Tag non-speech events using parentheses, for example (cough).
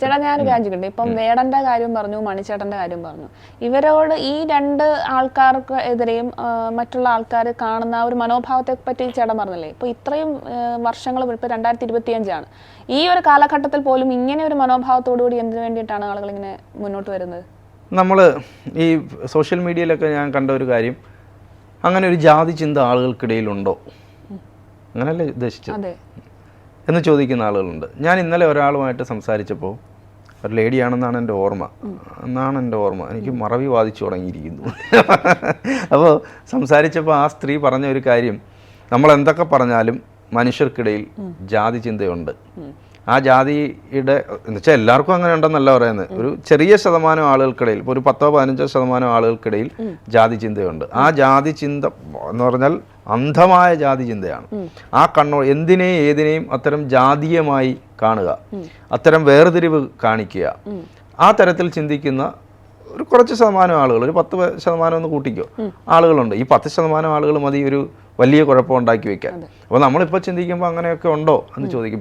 ചേട്ടാ ഞാനൊരു കാര്യം ചോദിക്കട്ടെ ഇപ്പം വേടന്റെ കാര്യം പറഞ്ഞു മണിച്ചേട്ടന്റെ കാര്യം പറഞ്ഞു. ഇവരോട് ഈ രണ്ട് ആൾക്കാർക്ക് എതിരെയും മറ്റുള്ള ആൾക്കാർ കാണുന്ന ഒരു മനോഭാവത്തെ പറ്റി ചേട്ടൻ പറഞ്ഞില്ലേ? ഇപ്പൊ ഇത്രയും വർഷങ്ങൾ ഇപ്പൊ രണ്ടായിരത്തി ഇരുപത്തിയഞ്ചാണ് ഈ ഒരു കാലഘട്ടത്തിൽ പോലും ഇങ്ങനെ ഒരു മനോഭാവത്തോടു കൂടി എന്തിനു വേണ്ടിയിട്ടാണ് ആളുകൾ ഇങ്ങനെ മുന്നോട്ട് വരുന്നത്? നമ്മൾ ഈ സോഷ്യൽ മീഡിയയിലൊക്കെ ഞാൻ കണ്ട ഒരു കാര്യം. അങ്ങനെ ഒരു ജാതി ചിന്ത ആളുകൾക്കിടയിലുണ്ടോ? അങ്ങനല്ലേ ഉദ്ദേശിച്ചത്? എന്ന് ചോദിക്കുന്ന ആളുകളുണ്ട്. ഞാൻ ഇന്നലെ ഒരാളുമായിട്ട് സംസാരിച്ചപ്പോൾ ഒരു ലേഡിയാണെന്നാണ് എന്റെ ഓർമ്മ. എന്നാണ് എന്റെ ഓർമ്മ. എനിക്ക് മറവി ബാധിച്ചു തുടങ്ങിയിരിക്കുന്നു. (laughs) അപ്പോൾ സംസാരിച്ചപ്പോൾ ആ സ്ത്രീ പറഞ്ഞ ഒരു കാര്യം നമ്മൾ എന്തൊക്കെ പറഞ്ഞാലും മനുഷ്യർക്കിടയിൽ ജാതി ചിന്തയുണ്ട്. ആ ജാതിയുടെ എന്ന് വെച്ചാൽ എല്ലാവർക്കും അങ്ങനെ ഉണ്ടെന്നല്ല പറയുന്നത്. ഒരു ചെറിയ ശതമാനം ആളുകൾക്കിടയിൽ ഇപ്പോൾ ഒരു പത്തോ പതിനഞ്ചോ ശതമാനം ആളുകൾക്കിടയിൽ ജാതി ചിന്തയുണ്ട്. ആ ജാതി ചിന്ത എന്ന് പറഞ്ഞാൽ അന്ധമായ ജാതി ചിന്തയാണ്. ആ കണ്ണോ എന്തിനേയും ഏതിനേയും അത്തരം ജാതീയമായി കാണുക. അത്തരം വേർതിരിവ് കാണിക്കുക. ആ തരത്തിൽ ചിന്തിക്കുന്ന ഒരു കുറച്ച് ശതമാനം ആളുകൾ ഒരു പത്ത് ശതമാനം ഒന്ന് കൂട്ടിക്കോ. ആളുകളുണ്ട്. ഈ പത്ത് ശതമാനം ആളുകൾ മതി ഒരു വലിയ കുഴപ്പം ഉണ്ടാക്കി വെക്കാൻ. അപ്പോൾ നമ്മളിപ്പോൾ ചിന്തിക്കുമ്പോൾ അങ്ങനെയൊക്കെ ഉണ്ടോ എന്ന് ചോദിക്കും.